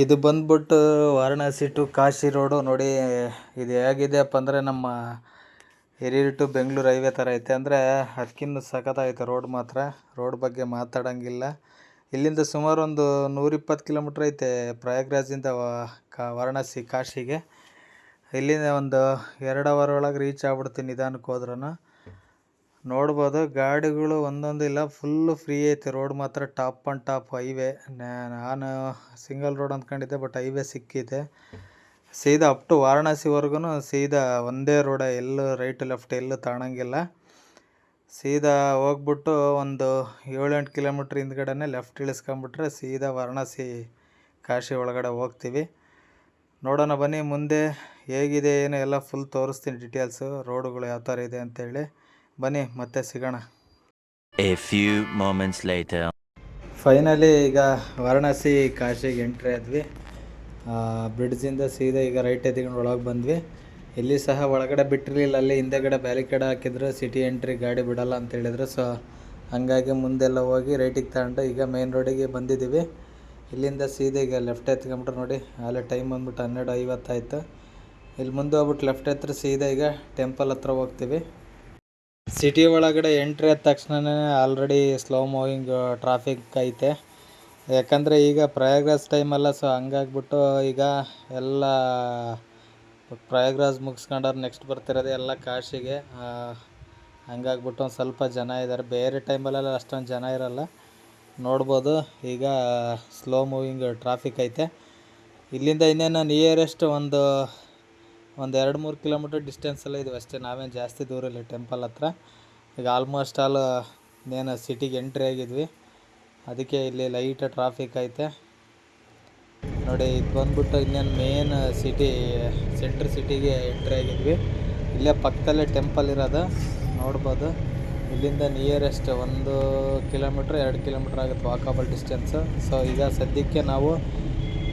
ಇದು ಬಂದ್ಬಿಟ್ಟು Varanasi to Kashi road ನೋಡಿ, ಇದು ಹೇಗಿದೆಯಪ್ಪ ಅಂದರೆ ನಮ್ಮ ಹಿರಿಯೂರು ಟು ಬೆಂಗಳೂರು ಹೈವೇ ಥರ ಐತೆ ಅಂದರೆ ಅದಕ್ಕಿಂತ ಸಖತ್ತಾಗೈತೆ ರೋಡ್ ಮಾತ್ರ. ರೋಡ್ ಬಗ್ಗೆ ಮಾತಾಡೋಂಗಿಲ್ಲ. ಇಲ್ಲಿಂದ ಸುಮಾರು ಒಂದು ನೂರಿಪ್ಪತ್ತು ಕಿಲೋಮೀಟ್ರ್ ಐತೆ ಪ್ರಯಾಗ್ರಾಜಿಂದ ಕಾ, ವಾರಣಾಸಿ ಕಾಶಿಗೆ. ಇಲ್ಲಿಂದ ಒಂದು ಎರಡು ಅವರ್ ಒಳಗೆ ರೀಚ್ ಆಗ್ಬಿಡ್ತೀನಿ ನಿಧಾನಕ್ಕೆ ಹೋದ್ರೂ ನೋಡ್ಬೋದು, ಗಾಡಿಗಳು ಒಂದೊಂದು ಇಲ್ಲ ಫುಲ್ಲು ಫ್ರೀ ಐತೆ. ರೋಡ್ ಮಾತ್ರ ಟಾಪ್ ಆ್ಯಂಡ್ ಟಾಪ್ ಹೈವೇ ನಾನು ಸಿಂಗಲ್ ರೋಡ್ ಅಂದ್ಕೊಂಡಿದ್ದೆ ಬಟ್ ಹೈವೇ ಸಿಕ್ಕಿದೆ. ಸೀದಾ ಅಪ್ ಟು ವಾರಣಾಸಿವರೆಗೂ ಸೀದಾ ಒಂದೇ ರೋಡ ಎಲ್ಲೂ ರೈಟ್ ಲೆಫ್ಟ್ ಎಲ್ಲೂ ತಾಣಂಗಿಲ್ಲ. ಸೀದಾ ಹೋಗ್ಬಿಟ್ಟು ಒಂದು ಏಳೆಂಟು ಕಿಲೋಮೀಟ್ರ್ ಹಿಂದ್ಗಡೆನೇ ಲೆಫ್ಟ್ ಇಳಿಸ್ಕೊಂಬಿಟ್ರೆ ಸೀದಾ ವಾರಣಾಸಿ ಕಾಶಿ ಒಳಗಡೆ ಹೋಗ್ತೀವಿ. ನೋಡೋಣ ಬನ್ನಿ, ಮುಂದೆ ಹೇಗಿದೆ, ಏನು ಎಲ್ಲ ಫುಲ್ ತೋರಿಸ್ತೀನಿ ಡಿಟೇಲ್ಸು ರೋಡುಗಳು ಯಾವ ಥರ ಇದೆ ಅಂತೇಳಿ. ಬನ್ನಿ ಮತ್ತೆ ಸಿಗೋಣ. A few moments later finally ಈಗ ವಾರಣಾಸಿ ಕಾಶಿಗೆ ಎಂಟ್ರಿ ಆದ್ವಿ. ಬ್ರಿಡ್ಜಿಂದ ಸೀದಾ ಈಗ ರೈಟ್ ಎತ್ಕೊಂಡು ಒಳಗೆ ಬಂದ್ವಿ. ಇಲ್ಲಿ ಸಹ ಒಳಗಡೆ ಬಿಟ್ಟಿರಲಿಲ್ಲ ಅಲ್ಲಿ ಹಿಂದೆಗಡೆ ಬ್ಯಾರಿಕೇಡ್ ಹಾಕಿದ್ರು ಸಿಟಿ ಎಂಟ್ರಿ ಗಾಡಿ ಬಿಡಲ್ಲ ಅಂತ ಹೇಳಿದ್ರು. ಸೊ ಹಂಗಾಗಿ ಮುಂದೆಲ್ಲ ಹೋಗಿ ರೈಟಿಗೆ ತಗೊಂಡು ಈಗ ಮೇನ್ ರೋಡಿಗೆ ಬಂದಿದ್ದೀವಿ. ಇಲ್ಲಿಂದ ಸೀದಾ ಈಗ ಲೆಫ್ಟ್ ಎತ್ಕೊಂಬಿಟ್ರೆ ನೋಡಿ ಅಲ್ಲಿ ಟೈಮ್ ಬಂದ್ಬಿಟ್ಟು ಹನ್ನೆರಡು ಐವತ್ತಾಯಿತು ಇಲ್ಲಿ ಮುಂದೆ ಹೋಗ್ಬಿಟ್ಟು ಲೆಫ್ಟ್ ಎತ್ತರ ಸೀದಾ ಈಗ ಟೆಂಪಲ್ ಹತ್ರ ಹೋಗ್ತೀವಿ. ಸಿಟಿ ಒಳಗಡೆ ಎಂಟ್ರಿ ಆದ ತಕ್ಷಣನೇ ಆಲ್ರೆಡಿ ಸ್ಲೋ ಮೂವಿಂಗ್ ಟ್ರಾಫಿಕ್ ಐತೆ. ಯಾಕಂದರೆ ಈಗ ಪ್ರಯಾಗ್ರಾಜ್ ಟೈಮಲ್ಲ ಸೊ ಹಂಗಾಗ್ಬಿಟ್ಟು ಈಗ ಎಲ್ಲ, ಪ್ರಯಾಗ್ರಾಜ್ ಮುಗಿಸ್ಕೊಂಡವ್ರು ನೆಕ್ಸ್ಟ್ ಬರ್ತಿರೋದು ಎಲ್ಲ ಕಾಶಿಗೆ. ಹಂಗಾಗ್ಬಿಟ್ಟು ಒಂದು ಸ್ವಲ್ಪ ಜನ ಇದ್ದಾರೆ ಬೇರೆ ಟೈಮಲ್ಲೆಲ್ಲ ಅಷ್ಟೊಂದು ಜನ ಇರಲ್ಲ. ನೋಡ್ಬೋದು, ಈಗ ಸ್ಲೋ ಮೂವಿಂಗ್ ಟ್ರಾಫಿಕ್ ಐತೆ. ಇಲ್ಲಿಂದ ಇನ್ನೇನು ನಿಯರೆಸ್ಟ್ ಒಂದು ಒಂದು ಎರಡು ಮೂರು ಕಿಲೋಮೀಟ್ರ್ ಡಿಸ್ಟೆನ್ಸಲ್ಲೇ ಇದೀವಿ ಅಷ್ಟೇ. ನಾವೇನು ಜಾಸ್ತಿ ದೂರ ಇಲ್ಲ ಟೆಂಪಲ್ ಹತ್ರ. ಈಗ ಆಲ್ಮೋಸ್ಟ್ ಆಲ್ ಏನು ಸಿಟಿಗೆ ಎಂಟ್ರಿ ಆಗಿದ್ವಿ. ಅದಕ್ಕೆ ಇಲ್ಲಿ ಲೈಟ್ ಟ್ರಾಫಿಕ್ ಐತೆ. ನೋಡಿ, ಇದು ಬಂದ್ಬಿಟ್ಟು ಇನ್ನೇನು ಮೇನ್ ಸಿಟಿ ಸೆಂಟ್ರ್ ಸಿಟಿಗೆ ಎಂಟ್ರಿ ಆಗಿದ್ವಿ. ಇಲ್ಲೇ ಪಕ್ಕದಲ್ಲೇ ಟೆಂಪಲ್ ಇರೋದು. ನೋಡ್ಬೋದು. ಇಲ್ಲಿಂದ ನಿಯರೆಸ್ಟ್ ಒಂದು ಕಿಲೋಮೀಟ್ರ್, ಎರಡು ಕಿಲೋಮೀಟ್ರ್ ಆಗುತ್ತೆ ವಾಕಬಲ್ ಡಿಸ್ಟೆನ್ಸು ಸೊ ಈಗ ಸದ್ಯಕ್ಕೆ ನಾವು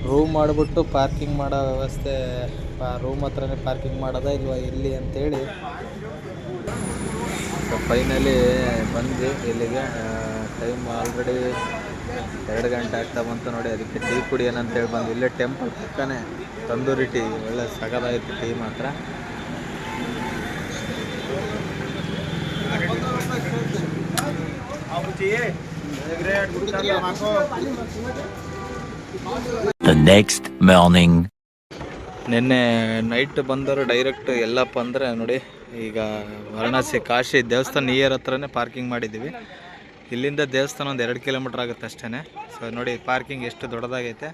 ರೂಮ್ ಮಾಡಿಬಿಟ್ಟು ಪಾರ್ಕಿಂಗ್ ಮಾಡೋ ವ್ಯವಸ್ಥೆ ರೂಮ್ ಹತ್ರನೇ ಪಾರ್ಕಿಂಗ್ ಮಾಡೋದಾ ಇಲ್ವಾ ಎಲ್ಲಿ ಅಂತೇಳಿ. ಸೊ ಫೈನಲಿ ಬಂದ್ವಿ ಇಲ್ಲಿಗೆ. ಟೈಮ್ ಆಲ್ರೆಡಿ ಎರಡು ಗಂಟೆ ಆಗ್ತಾ ಬಂತು ನೋಡಿ ಅದಕ್ಕೆ ಟೀ ಕುಡಿಯೋಣ ಅಂತೇಳಿ ಬಂದು ಇಲ್ಲೇ ಟೆಂಪಲ್ ಪಕ್ಕನೇ ತಂದೂರಿ ಟೀ ಒಳ್ಳೆ ಸಗದಾಗಿತ್ತು ಟೀ ಮಾತ್ರ. The next morning. ನಿನ್ನೆ ನೈಟ್ ಬಂದರು ಡೈರೆಕ್ಟ್ ಎಲ್ಲಪ್ಪ ಅಂದರೆ ನೋಡಿ, ಈಗ ವಾರಣಾಸಿ ಕಾಶಿ ದೇವಸ್ಥಾನ ನಿಯರ್ ಹತ್ರನೇ ಪಾರ್ಕಿಂಗ್ ಮಾಡಿದ್ದೀವಿ. ಇಲ್ಲಿಂದ ದೇವಸ್ಥಾನ ಒಂದು ಎರಡು ಕಿಲೋಮೀಟ್ರ್ ಆಗುತ್ತೆ ಅಷ್ಟೇ ಸೊ ನೋಡಿ ಪಾರ್ಕಿಂಗ್ ಎಷ್ಟು ದೊಡ್ಡದಾಗೈತೆ.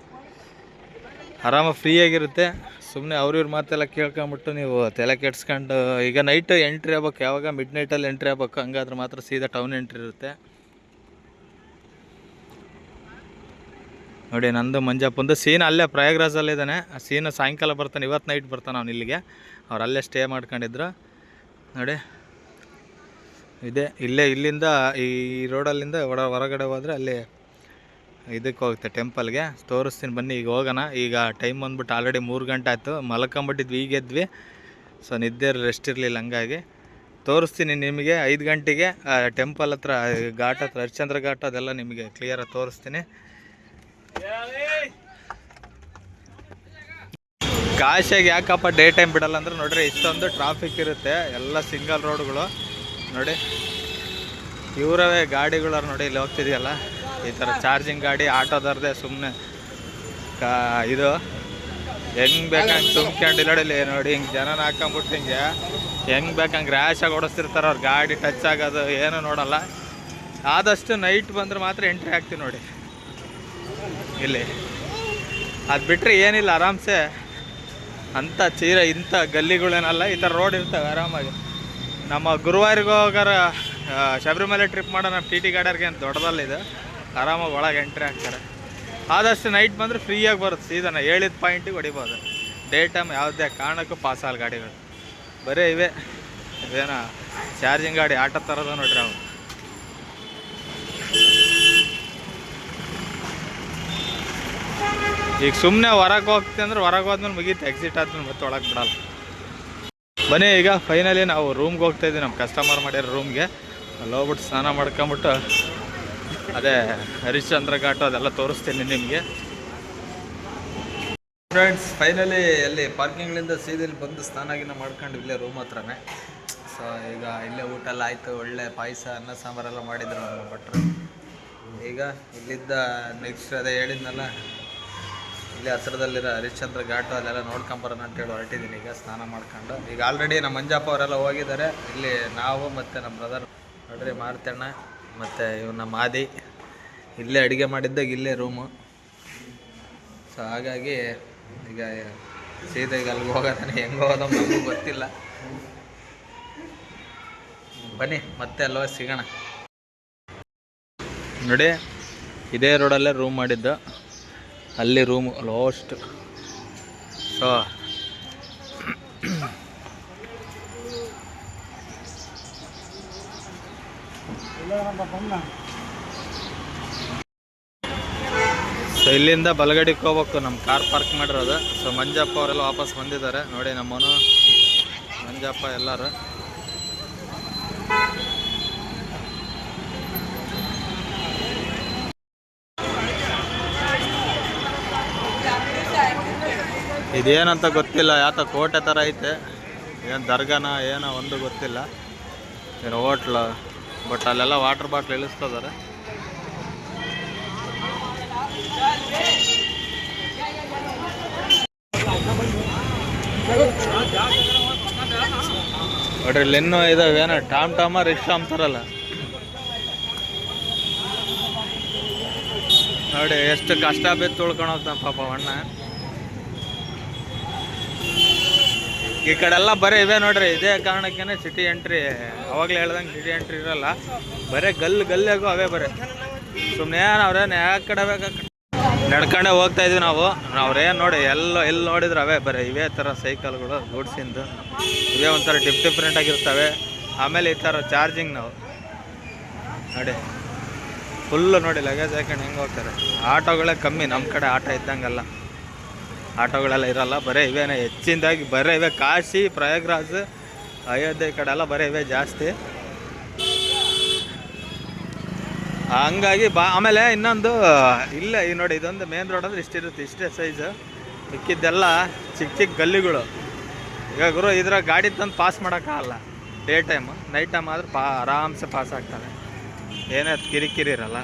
ಆರಾಮಾಗಿ ಫ್ರೀಯಾಗಿರುತ್ತೆ ಸುಮ್ಮನೆ ಅವ್ರಿವ್ರ ಮಾತೆಲ್ಲ ಕೇಳ್ಕೊಂಬಿಟ್ಟು ನೀವು ತಲೆ ಕೆಡ್ಸ್ಕೊಂಡು, ಈಗ ನೈಟ್ ಎಂಟ್ರಿ ಆಗ್ಬೇಕು. ಯಾವಾಗ ಮಿಡ್ ನೈಟಲ್ಲಿ ಎಂಟ್ರಿ ಆಗ್ಬೇಕು, ಹಂಗಾದ್ರೆ ಮಾತ್ರ ಸೀದಾ ಟೌನ್ ಎಂಟ್ರಿ ಇರುತ್ತೆ. ನೋಡಿ, ನಂದು ಮಂಜಪ್ಪಂದು ಸೀನ್ ಅಲ್ಲೇ, ಪ್ರಯಾಗ್ರಾಜಲ್ಲಿ ಇದ್ದಾನೆ. ಆ ಸೀನ್ ಸಾಯಂಕಾಲ ಬರ್ತಾನೆ, ಇವತ್ತು ನೈಟ್ ಬರ್ತಾನೆ ಅವ್ನು ಇಲ್ಲಿಗೆ. ಅವ್ರು ಅಲ್ಲೇ ಸ್ಟೇ ಮಾಡ್ಕೊಂಡಿದ್ರು. ನೋಡಿ, ಇದೆ, ಇಲ್ಲೇ, ಇಲ್ಲಿಂದ, ಈ ರೋಡಲ್ಲಿಂದ ಹೊರ ಹೊರಗಡೆ ಹೋದರೆ ಅಲ್ಲಿ ಇದಕ್ಕೆ ಹೋಗುತ್ತೆ ಟೆಂಪಲ್ಗೆ ತೋರಿಸ್ತೀನಿ ಬನ್ನಿ, ಈಗ ಹೋಗೋಣ. ಈಗ ಟೈಮ್ ಬಂದ್ಬಿಟ್ಟು ಆಲ್ರೆಡಿ ಮೂರು ಗಂಟೆ ಆಯಿತು. ಮಲ್ಕೊಂಬಿಟ್ಟಿದ್ವಿ, ಈಗ ಎದ್ವಿ. ಸೊ ನಿದ್ದೆ ರೆಸ್ಟ್ ಇರಲಿಲ್ಲ ಹಂಗಾಗಿ. ತೋರಿಸ್ತೀನಿ ನಿಮಗೆ, ಐದು ಗಂಟೆಗೆ ಟೆಂಪಲ್ ಹತ್ರ ಘಾಟ್ ಹತ್ರ, ಹರಿಶ್ಚಂದ್ರ ಘಾಟ್ ಅದೆಲ್ಲ ನಿಮಗೆ ಕ್ಲಿಯರಾಗಿ ತೋರಿಸ್ತೀನಿ. ಕಾಶಿಯಾಗಿ ಯಾಕಪ್ಪ ಡೇ ಟೈಮ್ ಬಿಡಲ್ಲ ಅಂದ್ರೆ ನೋಡ್ರಿ ಇಷ್ಟೊಂದು ಟ್ರಾಫಿಕ್ ಇರುತ್ತೆ, ಎಲ್ಲ ಸಿಂಗಲ್ ರೋಡ್ಗಳು ನೋಡಿ, ಇವರವೇ ಗಾಡಿಗಳ ನೋಡಿ ಇಲ್ಲಿ ಹೋಗ್ತಿದೆಯಲ್ಲ, ಈ ಥರ ಚಾರ್ಜಿಂಗ್ ಗಾಡಿ ಆಟೋದವ್ರದ್ದೇ ಸುಮ್ಮನೆ ಕಾ, ಇದು, ಹೆಂಗೆ ಬೇಕಂಗೆ ತುಂಬ್ಕೊಂಡಿಲ್ಲ ಇಲ್ಲಿ, ನೋಡಿ ಹಿಂಗೆ ಜನನ ಹಾಕೊಂಬಿಟ್ಟು ಹಿಂಗೆ, ಹೆಂಗೆ ಬೇಕಂಗೆ ರ್ಯಾಶಾಗಿ ಓಡಿಸ್ತಿರ್ತಾರೆ ಅವ್ರು ಗಾಡಿ ಟಚ್ ಆಗೋದು ಏನೂ ನೋಡಲ್ಲ. ಆದಷ್ಟು ನೈಟ್ ಬಂದ್ರೆ ಮಾತ್ರ ಎಂಟ್ರಿ ಆಗ್ತೀವಿ ನೋಡಿ. ಇಲ್ಲಿ. ಅದು ಬಿಟ್ಟರೆ ಏನಿಲ್ಲ, ಆರಾಮ್ಸೆ. ಅಂಥ ಚೀರ, ಇಂಥ ಗಲ್ಲಿಗಳೇನಲ್ಲ, ಈ ಥರ ರೋಡ್ ಇರ್ತವೆ ಆರಾಮಾಗಿ. ನಮ್ಮ ಗುರುವಾರಿಗೆ ಹೋಗಾರ ಶಬರಿಮಲೆ ಟ್ರಿಪ್ ಮಾಡೋ ನಮ್ಮ ಟಿ ಟಿ ಗಾಡಿಯವ್ರಿಗೆ ಏನು ದೊಡ್ಡದಲ್ಲಿದೆ ಆರಾಮಾಗಿ ಒಳಗೆ ಎಂಟ್ರಿ ಆಗ್ತಾರೆ ಆದಷ್ಟು ನೈಟ್ ಬಂದರೆ ಫ್ರೀಯಾಗಿ ಬರುತ್ತೆ ಸೀದನ ಹೇಳಿದ ಪಾಯಿಂಟಿಗೆ ಹೊಡಿಬೋದು. ಡೇ ಟೈಮ್ ಯಾವುದೇ ಕಾರಣಕ್ಕೂ ಪಾಸ್ ಆಗಲ್ಲ ಗಾಡಿಗಳು. ಬರೀ ಇವೆ. ಇದೇನ ಚಾರ್ಜಿಂಗ್ ಗಾಡಿ, ಆಟೋ ಥರದ ನೋಡ್ರಿ ಅವು ಈಗ ಸುಮ್ಮನೆ ಹೊರಗೆ ಹೋಗ್ತಿ ಅಂದ್ರೆ ಹೊರಗೆ ಹೋದ್ಮೇಲೆ ಮುಗೀತು ಎಕ್ಸಿಟ್ ಆದ್ಮೇಲೆ ಮತ್ತೆ ಒಳಗೆ ಬಿಡಲ್ಲ. ಬನ್ನಿ ಈಗ ಫೈನಲಿ ನಾವು ರೂಮ್ಗೆ ಹೋಗ್ತಾ ಇದ್ದೀವಿ ನಮ್ಮ ಕಸ್ಟಮರ್ ಮಾಡಿರೋ ರೂಮ್ಗೆ ಅಲ್ಲಿ ಹೋಗ್ಬಿಟ್ಟು ಸ್ನಾನ ಮಾಡ್ಕೊಂಬಿಟ್ಟು, ಅದೇ ಹರಿಶ್ಚಂದ್ರ ಘಾಟ್ ಅದೆಲ್ಲ ತೋರಿಸ್ತೀನಿ ನಿಮಗೆ. ಫ್ರೆಂಡ್ಸ್ ಫೈನಲಿ ಅಲ್ಲಿ ಪಾರ್ಕಿಂಗ್ಲಿಂದ ಸೀದಲ್ಲಿ ಬಂದು ಸ್ನಾನ ಗಿನ ಮಾಡ್ಕೊಂಡು ಇಲ್ಲೇ ರೂಮ್ ಹತ್ರನೇ. ಸೊ ಈಗ ಇಲ್ಲೇ ಊಟ ಎಲ್ಲ ಆಯಿತು, ಒಳ್ಳೆ ಪಾಯಸ, ಅನ್ನ, ಸಾಂಬಾರೆಲ್ಲ ಮಾಡಿದ್ರು ಭಟ್ರು. ಈಗ ಇಲ್ಲಿದ್ದ ನೆಕ್ಸ್ಟ್ ಅದೇ ಹೇಳಿದ್ನಲ್ಲ ಇಲ್ಲಿ ಹತ್ರದಲ್ಲಿರೋ ಹರಿಶ್ಚಂದ್ರ ಘಾಟು ಅಲ್ಲೆಲ್ಲ ನೋಡ್ಕೊಂಬರೋಣ ಅಂತೇಳಿ ಹೊರಟಿದ್ದೀನಿ ಈಗ ಸ್ನಾನ ಮಾಡ್ಕೊಂಡು. ಈಗ ಆಲ್ರೆಡಿ ನಮ್ಮ ಮಂಜಪ್ಪ ಅವರೆಲ್ಲ ಹೋಗಿದ್ದಾರೆ. ಇಲ್ಲಿ ನಾವು ಮತ್ತು ನಮ್ಮ ಬ್ರದರ್ ನೋಡ್ರಿ ಮಾರ್ತಣ್ಣ ಮತ್ತು ಇವ್ ನಮ್ಮ ಆದಿ ಇಲ್ಲೇ ಅಡುಗೆ ಮಾಡಿದ್ದಾಗ ಇಲ್ಲೇ ರೂಮು ಸೊ ಹಾಗಾಗಿ ಈಗ ಸೀದಾ ಈಗ ಅಲ್ಲಿಗೆ ಹೋಗೋದಾನೆ ಹೆಂಗೆ ಹೋಗೋದು ನಮಗೂ ಗೊತ್ತಿಲ್ಲ. ಬನ್ನಿ, ಮತ್ತೆ ಅಲ್ವಾ ಸಿಗೋಣ. ನೋಡಿ, ಇದೇ ರೋಡಲ್ಲೇ ರೂಮ್ ಮಾಡಿದ್ದು. ಅಲ್ಲಿ ರೂಮ್ ಲಾಸ್ಟ್ ಸೊ ಸೊ ಇಲ್ಲಿಂದ ಬಲಗಡಿಗೆ ಹೋಗ್ಬೇಕು. ನಮ್ಮ ಕಾರ್ ಪಾರ್ಕ್ ಮಾಡಿರೋದು. ಸೊ ಮಂಜಪ್ಪ ಅವರೆಲ್ಲ ವಾಪಸ್ ಬಂದಿದ್ದಾರೆ. ನೋಡಿ ನಮ್ಮನು ಮಂಜಪ್ಪ ಎಲ್ಲರೂ. ಇದೇನಂತ ಗೊತ್ತಿಲ್ಲ ಯಾತ ಕೋಟೆ ಥರ ಐತೆ. ಏನು ದರ್ಗಾನ, ಏನೋ ಒಂದು ಗೊತ್ತಿಲ್ಲ. ಏನು ಹೋಟ್ಲ ಬಟ್ ಅಲ್ಲೆಲ್ಲ ವಾಟರ್ ಬಾಟ್ಲ್ ಇಳಿಸ್ತದಾರೆ. ನೋಡ್ರಿ, ಇಲ್ಲಿ ಇನ್ನೂ ಇದಾವೆ, ಏನೋ ಟಾಮ್ ಟಾಮ ರಿಕ್ಷಾ ಅಂತಾರಲ್ಲ ನೋಡಿ, ಎಷ್ಟು ಕಷ್ಟ ಬಿತ್ತು ಹೋಗ್ತಾನೆ ಪಾಪ ಅಣ್ಣ. ಈ ಕಡೆ ಎಲ್ಲ ಬರೀ ಇವೆ ನೋಡ್ರಿ, ಇದೇ ಕಾರಣಕ್ಕೇನೆ ಸಿಟಿ ಎಂಟ್ರಿ ಅವಾಗಲೇ ಹೇಳ್ದಂಗೆ ಸಿಟಿ ಎಂಟ್ರಿ ಇರಲ್ಲ. ಬರೀ ಗಲ್ ಗಲ್ಲಿಯಾಗೂ ಅವೇ ಬರೀ. ಸುಮ್ಮನೆ ಅವ್ರೇನು ಯಾಕೆ ಕಡೆ ನಡ್ಕೊಂಡೇ ಹೋಗ್ತಾ ಇದೀವಿ ನಾವು. ಅವ್ರೇನು ನೋಡಿ, ಎಲ್ಲ ಎಲ್ಲಿ ನೋಡಿದ್ರೆ ಅವೇ ಬರೀ. ಇವೇ ಥರ ಸೈಕಲ್ಗಳು ಗೂಡ್ಸಿಂದು ಇವೇ ಒಂಥರ ಡಿಫ್ ಡಿಫ್ರೆಂಟ್ ಆಗಿರ್ತವೆ. ಆಮೇಲೆ ಈ ಥರ ಚಾರ್ಜಿಂಗ್ ನಾವು. ನೋಡಿ. ಫುಲ್ಲು ನೋಡಿ ಲಗೇಜ್ ಹಾಕೊಂಡು ಹೆಂಗೆ ಹೋಗ್ತಾರೆ. ಆಟೋಗಳೇ ಕಮ್ಮಿ ನಮ್ಮ ಕಡೆ ಆಟೋ ಇದ್ದಂಗಲ್ಲ. ಆಟೋಗಳೆಲ್ಲ ಇರಲ್ಲ, ಬರೀ ಇವೇನೆ ಹೆಚ್ಚಿನದಾಗಿ, ಬರೀ ಇವೆ ಕಾಶಿ, ಪ್ರಯಾಗ್ರಾಜ್, ಅಯೋಧ್ಯೆ ಕಡೆ ಎಲ್ಲ ಬರೀ ಇವೆ ಜಾಸ್ತಿ. ಹಂಗಾಗಿ ಬಾ, ಆಮೇಲೆ ಇನ್ನೊಂದು, ಇಲ್ಲ ಈ ನೋಡಿ ಇದೊಂದು ಮೇನ್ ರೋಡ್ ಅಂದ್ರೆ ಇಷ್ಟಿರುತ್ತೆ ಇಷ್ಟೇ ಸೈಜ್ ಮಿಕ್ಕಿದ್ದೆಲ್ಲ ಚಿಕ್ಕ ಚಿಕ್ಕ ಗಲ್ಲಿಗಳು. ಈಗ ಗುರು ಇದ್ರ ಗಾಡಿ ತಂದು ಪಾಸ್ ಮಾಡೋಕ್ಕಾಗಲ್ಲ. ಡೇ ಟೈಮು ನೈಟ್ ಟೈಮ್ ಆದ್ರೆ ಪಾ, ಆರಾಮ್ಸೆ ಪಾಸ್ ಆಗ್ತಾನೆ ಏನೇ ಕಿರಿಕಿರಿ ಇರಲ್ಲ.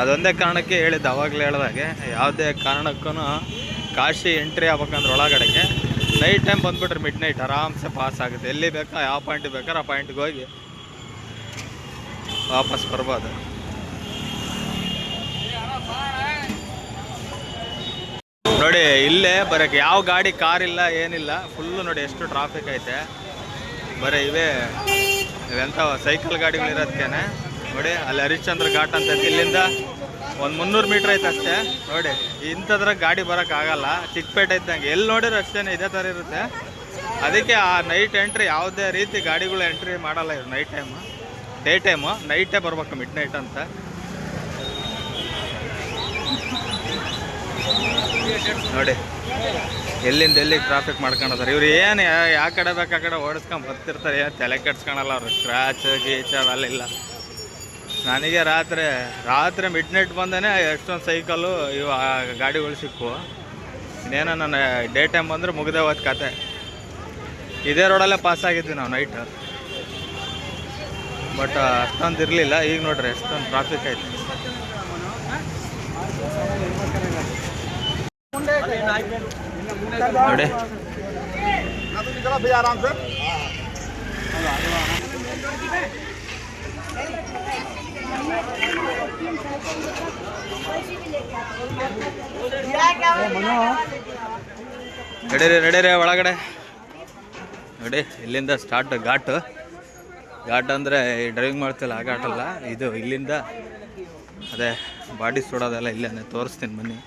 ಅದೊಂದೇ ಕಾರಣಕ್ಕೆ ಹೇಳಿದ್ದು, ಅವಾಗಲೇ ಹೇಳ್ದಾಗೆ ಯಾವುದೇ ಕಾರಣಕ್ಕೂ ಕಾಶಿ ಎಂಟ್ರಿ ಆಗ್ಬೇಕಂದ್ರೆ ಒಳಗಡೆಗೆ ನೈಟ್ ಟೈಮ್ ಬಂದುಬಿಟ್ರೆ ಮಿಡ್ ನೈಟ್ ಆರಾಮ್ಸೆ ಪಾಸ್ ಆಗುತ್ತೆ. ಎಲ್ಲಿ ಬೇಕಾ, ಯಾವ ಪಾಯಿಂಟ್ ಬೇಕಾದ್ರೆ ಆ ಪಾಯಿಂಟ್ಗೆ ಹೋಗಿ ವಾಪಸ್ ಬರ್ಬೋದು. ನೋಡಿ, ಇಲ್ಲೇ ಬರೋಕ್ಕೆ ಯಾವ ಗಾಡಿ ಕಾರ್ ಇಲ್ಲ, ಏನಿಲ್ಲ ಫುಲ್ಲು ನೋಡಿ ಎಷ್ಟು ಟ್ರಾಫಿಕ್ ಐತೆ. ಬರೀ ಇವೇ ಇವೆಂಥ ಸೈಕಲ್ ಗಾಡಿಗಳಿರೋದಕ್ಕೇನೆ ನೋಡಿ, ಅಲ್ಲಿ ಹರಿಶ್ಚಂದ್ರ ಘಾಟ್ ಅಂತ. ಇಲ್ಲಿಂದ ಒಂದು ಮುನ್ನೂರು ಮೀಟ್ರ್ ಐತೆ ಅಷ್ಟೇ. ನೋಡಿ, ಇಂಥದ್ರ ಗಾಡಿ ಬರೋಕ್ಕಾಗಲ್ಲ ಚಿಕ್ಕಪೇಟೆ ಇದ್ದಂಗೆ. ಎಲ್ಲಿ ನೋಡಿದ್ರೆ ಅಷ್ಟೇ ಇದೇ ಥರ ಇರುತ್ತೆ. ಅದಕ್ಕೆ ಆ ನೈಟ್ ಎಂಟ್ರಿ ಯಾವುದೇ ರೀತಿ ಗಾಡಿಗಳು ಎಂಟ್ರಿ ಮಾಡಲ್ಲ ಇವ್ರು ನೈಟ್ ಟೈಮು ಡೇ ಟೈಮು ನೈಟೇ ಬರ್ಬೇಕು ಮಿಡ್ ನೈಟ್ ಅಂತ. ನೋಡಿ, ಎಲ್ಲಿಂದ ಎಲ್ಲಿ ಟ್ರಾಫಿಕ್ ಮಾಡ್ಕೊಂಡದಾರೆ. ಇವ್ರು ಏನು ಯಾವ ಕಡೆ ಬೇಕಾ ಕಡೆ ಓಡಿಸ್ಕೊಂಡು ಬರ್ತಿರ್ತಾರೆ. ತಲೆ ಕೆಡ್ಸ್ಕೊಳಲ್ಲ ಅವರು. ಸ್ಕ್ರಾಚ್ ಗೀಚ್ ಅವೆಲ್ಲ ಇಲ್ಲ. ನನಗೆ ರಾತ್ರಿ ರಾತ್ರಿ ಮಿಡ್ ನೈಟ್ ಬಂದೇ ಎಷ್ಟೊಂದು ಸೈಕಲ್ಲು ಇವು ಗಾಡಿಗಳು ಸಿಕ್ಕು. ಇನ್ನೇನೋ ನಾನು ಡೇ ಟೈಮ್ ಬಂದರೆ ಮುಗಿದೆ ಹೋದ ಕತೆ. ಇದೇ ರೋಡಲ್ಲೇ ಪಾಸ್ ಆಗಿದ್ವಿ ನಾವು ನೈಟ್ ಬಟ್ ಅಷ್ಟೊಂದು ಇರಲಿಲ್ಲ. ಈಗ ನೋಡ್ರಿ, ಎಷ್ಟೊಂದು ಟ್ರಾಫಿಕ್ ಐತೆ. ನೋಡಿ. ನಡೀರಿ ನಡೀರಿ ಒಳಗಡೆ. ನೋಡಿ, ಇಲ್ಲಿಂದ ಸ್ಟಾರ್ಟ್ ಘಾಟು. ಘಾಟ್ ಅಂದರೆ ಡ್ರೈವಿಂಗ್ ಮಾಡ್ತಿಲ್ಲ, ಆ ಘಾಟಲ್ಲ ಇದು ಇಲ್ಲಿಂದ ಅದೇ ಬಾಡಿ ಸುಡೋದೆಲ್ಲ ಇಲ್ಲೇ ತೋರಿಸ್ತೀನಿ ಬನ್ನಿ.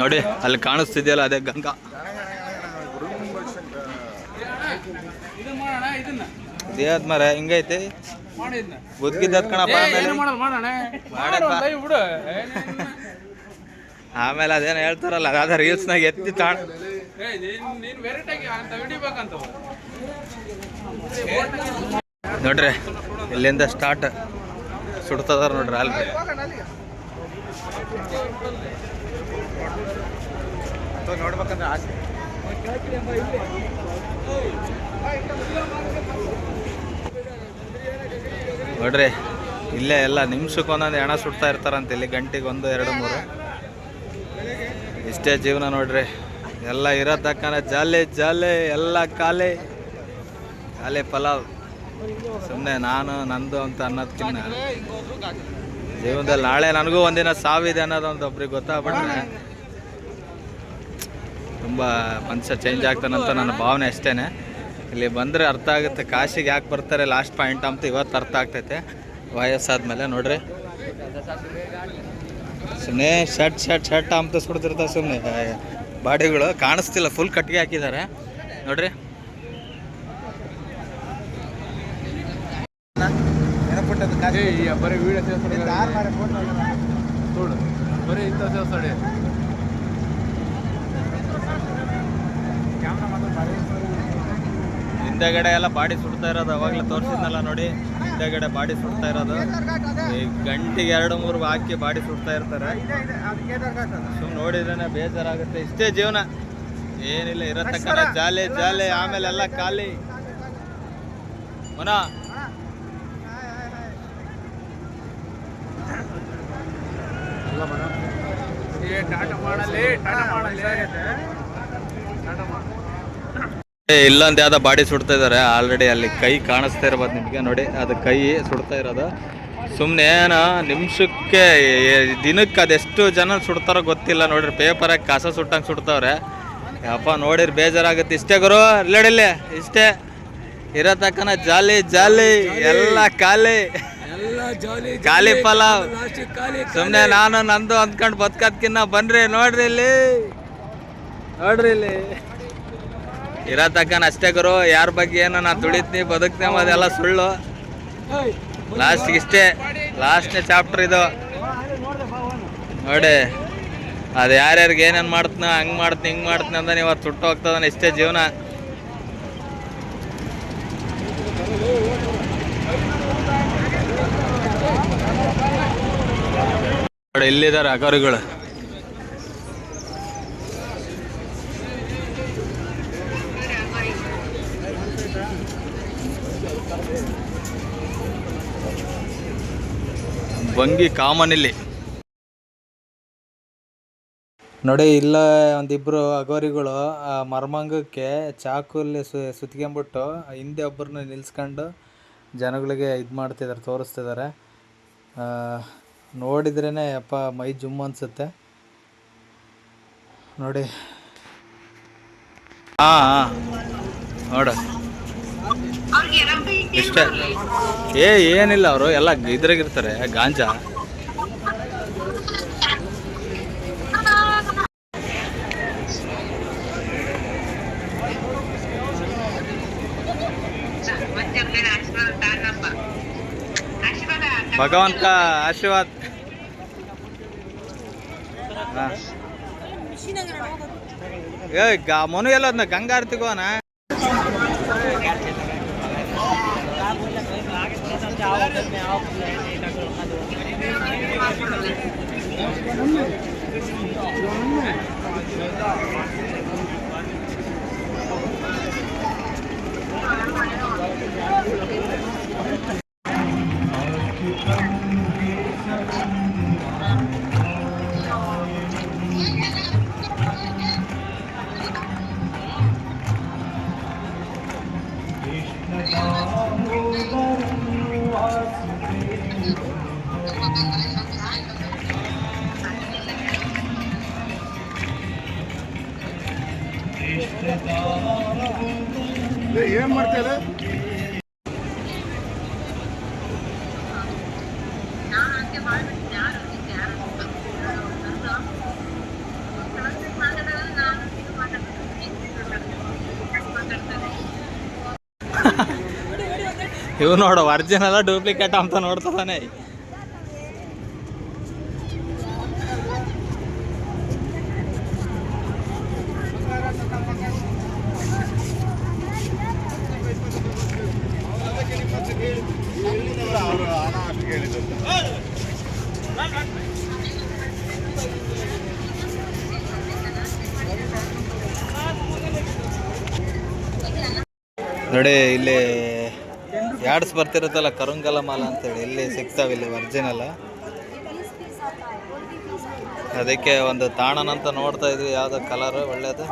ನೋಡಿ, ಅಲ್ಲಿ ಕಾಣಿಸ್ತಿದೆಯಲ್ಲ ಅದೇ ಗಂಗಾ ಇದು ಮಾಡೋಣ ಇದನ್ನ ದೇಹದ ಮರ ಹಿಂಗೈತಿ? ಕಣಪ್ಪ ಆಮೇಲೆ? ಆಮೇಲೆ ಅದೇನೋ ಹೇಳ್ತಾರಲ್ಲ ಅದಾದ ರೀಲ್ಸ್ನಾಗ ಎತ್ತಿ ತಾಣ. ನೋಡ್ರಿ ಇಲ್ಲಿಂದ ಸ್ಟಾರ್ಟ್ ಸುಡ್ತದಾರ ನೋಡ್ರಿ ಅಲ್ಲಿ. ನೋಡ್ಬೇಕಂದ್ರೆ ಆಸೆ. ನೋಡ್ರಿ, ಇಲ್ಲೇ ಎಲ್ಲ ನಿಮಿಷಕ್ಕೆ ಒಂದೊಂದು ಹೆಣ ಸುಡ್ತಾ ಇರ್ತಾರಂತ, ಇಲ್ಲಿ ಗಂಟೆಗೆ ಒಂದು, ಎರಡು, ಮೂರು. ಇಷ್ಟೇ ಜೀವನ ನೋಡ್ರಿ. ಎಲ್ಲ ಇರೋ ತಕ್ಕನ ಜಾಲೆ ಜಾಲೆ, ಎಲ್ಲ ಕಾಲೆ ಕಾಲೆ ಪಲಾವ್. ಸುಮ್ಮನೆ ನಾನು, ನಂದು ಅಂತ ಅನ್ನೋದಕ್ಕಿನ್ನ ಜೀವನದಲ್ಲಿ ನಾಳೆ ನನಗೂ ಒಂದಿನ ಸಾವಿದೆ ಅನ್ನೋದು ಒಂದು ಒಬ್ರಿಗೆ ಗೊತ್ತಾಗ್ಬಿಟ್ರೆ ತುಂಬ ಮನುಷ್ಯ ಚೇಂಜ್ ಆಗ್ತಾನಂತ ನನ್ನ ಭಾವನೆ ಅಷ್ಟೇ ಇಲ್ಲಿ ಬಂದರೆ ಅರ್ಥ ಆಗುತ್ತೆ. ಕಾಶಿಗೆ ಯಾಕೆ ಬರ್ತಾರೆ? ಲಾಸ್ಟ್ ಪಾಯಿಂಟ್ ಅಂತ ಇವತ್ತು ಅರ್ಥ ಆಗ್ತೈತೆ. ವಯಸ್ಸಾದ್ಮೇಲೆ ನೋಡ್ರಿ. ಸುಮ್ಮನೆ ಶರ್ಟ್ ಶರ್ಟ್ ಶರ್ಟ್ ಅಂತ ಸುಡ್ತಿರ್ತ ಸುಮ್ಮನೆ ಬಾಡಿಗಳು ಕಾಣಿಸ್ತಿಲ್ಲ ಫುಲ್ ಕಟ್ಟಿಗೆ ಹಾಕಿದ್ದಾರೆ. ನೋಡ್ರಿ. ಬರೀ ಹಿಂದೆಗಡೆ ಎಲ್ಲ ಬಾಡಿ ಸುಡ್ತಾ ಇರೋದು ಅವಾಗಲೇ ತೋರಿಸಿದ್ನಲ್ಲ ನೋಡಿ. ಹಿಂದೆಗಡೆ ಬಾಡಿ ಸುಡ್ತಾ ಇರೋದು. ಈ ಗಂಟೆಗೆ ಎರಡು ಮೂರು ಹಾಕಿ ಬಾಡಿ ಸುಡ್ತಾ ಇರ್ತಾರೆ. ಸುಮ್ಮನೆ ನೋಡಿದ್ರೇನೆ ಬೇಜಾರಾಗುತ್ತೆ. ಇಷ್ಟೇ ಜೀವನ. ಏನಿಲ್ಲ ಇರತಕ್ಕಂಥ ಜಾಲೆ ಜಾಲೆ ಆಮೇಲೆ ಎಲ್ಲ ಖಾಲಿ. ಮನ. ಮಾಡಲಿ ಟಾಟಾ ಮಾಡಲಿ. ಟಾಟಾ ಮಾಡ. ಏ, ಇಲ್ಲೊಂದು ಯಾವ್ದೋ ಬಾಡಿ ಸುಡ್ತಾ ಇದಾರೆ. ಆಲ್ರೆಡಿ ಅಲ್ಲಿ ಕೈ ಕಾಣಿಸ್ತಾ ಇರ್ಬೋದು ನಿಮಗೆ. ನೋಡಿ, ಅದು ಕೈ ಸುಡ್ತಾ ಇರೋದು. ಸುಮ್ಮನೆ ಏನು ನಿಮಿಷಕ್ಕೆ ದಿನಕ್ಕೆ ಅದೆಷ್ಟು ಜನ ಸುಡ್ತಾರೋ ಗೊತ್ತಿಲ್ಲ. ನೋಡ್ರಿ ಪೇಪರಾಗಿ ಕಸ ಸುಟ್ಟಂಗೆ ಸುಡ್ತಾವ್ರೆ. ಯಪ್ಪ, ನೋಡಿರಿ, ಬೇಜಾರಾಗುತ್ತೆ. ಇಷ್ಟೇ ಗುರು ಇಲ್ಲಡಿಲ್ಲ ಇಷ್ಟೇ. ಇರೋ ತಕ್ಕನ ಜಾಲಿ ಜಾಲಿ, ಎಲ್ಲ ಖಾಲಿ. ಖಾಲಿ ಪಲಾವ್. ಸುಮ್ಮನೆ ನಾನು ನಂದು ಅಂದ್ಕೊಂಡು ಬದುಕೋದ್ಕಿನ್ನ ಬನ್ರಿ ನೋಡ್ರಿ ಇಲ್ಲಿ. ನೋಡ್ರಿ ಇಲ್ಲಿ. ಇರೋ ತಕ್ಕನ ಅಷ್ಟೇ ಗುರು, ಯಾರ ಬಗ್ಗೆ ಏನೋ ನಾ ತುಳಿತೀನಿ ಬದುಕ್ತೀನಿ ಅದೆಲ್ಲ ಸುಳ್ಳು. ಲಾಸ್ಟ್ ಇಷ್ಟೇ ಲಾಸ್ಟ್ನೇ ಚಾಪ್ಟರ್ ಇದು. ನೋಡಿ, ಅದು ಯಾರ್ಯಾರಿಗೆ ಏನೇನು ಮಾಡ್ತೀನ, ಹಂಗೆ ಮಾಡ್ತೀನಿ, ಹಿಂಗೆ ಮಾಡ್ತೀನಿ ಅಂತ ಇವತ್ತು ಸುಟ್ಟು ಹೋಗ್ತದ ಇಷ್ಟೇ ಜೀವನ. ನೋಡಿ ಇಲ್ಲಿದ್ದಾರೆ ಅಗರುಗಳು ಬಂಗಿ ಕಾಮನ್ ಇಲ್ಲಿ. ನೋಡಿ ಇಲ್ಲ ಒಂದಿಬ್ರು ಅಗೋರಿಗಳು ಆ ಮರ್ಮಂಗಕ್ಕೆ ಚಾಕುಲ್ಲಿ ಸು ಸುತ್ಕೊಂಬಿಟ್ಟು ಹಿಂದೆ ಒಬ್ಬರನ್ನ ನಿಲ್ಸ್ಕೊಂಡು ಜನಗಳಿಗೆ ಇದು ಮಾಡ್ತಿದ್ದಾರೆ ತೋರಿಸ್ತಿದ್ದಾರೆ ನೋಡಿದ್ರೇ ಅಪ್ಪ ಮೈ ಜುಮ್ ಅನ್ಸುತ್ತೆ. ನೋಡಿ. ಹಾಂ ಹಾಂ. ನೋಡು. ಇಷ್ಟೇ ಏ ಏನಿಲ್ಲ ಅವರು ಎಲ್ಲ ಇದ್ರಾಗಿರ್ತಾರೆ ಗಾಂಜಾ भगवान का आशीर्वाद हाँ। ಏ આ વખતને આ વખતને એ દાખલો ખાધો ಇವ್ ನೋಡು ಒರಿಜಿನಲ್ ಡೂಪ್ಲಿಕೇಟ್ ಅಂತ ನೋಡ್ತದಾನೆ ಅವರು ಹಣ ನೋಡಿ ಇಲ್ಲಿ ಯಾಡ್ಸ್ ಬರ್ತಿರುತ್ತಲ್ಲ, ಕರುಂಗಲ ಮಾಲ ಅಂತೇಳಿ. ಇಲ್ಲಿ ಸಿಗ್ತಾವೆ ಇಲ್ಲಿ ಒರಿಜಿನಲ್ ಅದಕ್ಕೆ ಒಂದು ತಾಣನಂತ ನೋಡ್ತಾ ಇದ್ವಿ, ಯಾವುದೋ ಕಲರ್ ಒಳ್ಳೇದು.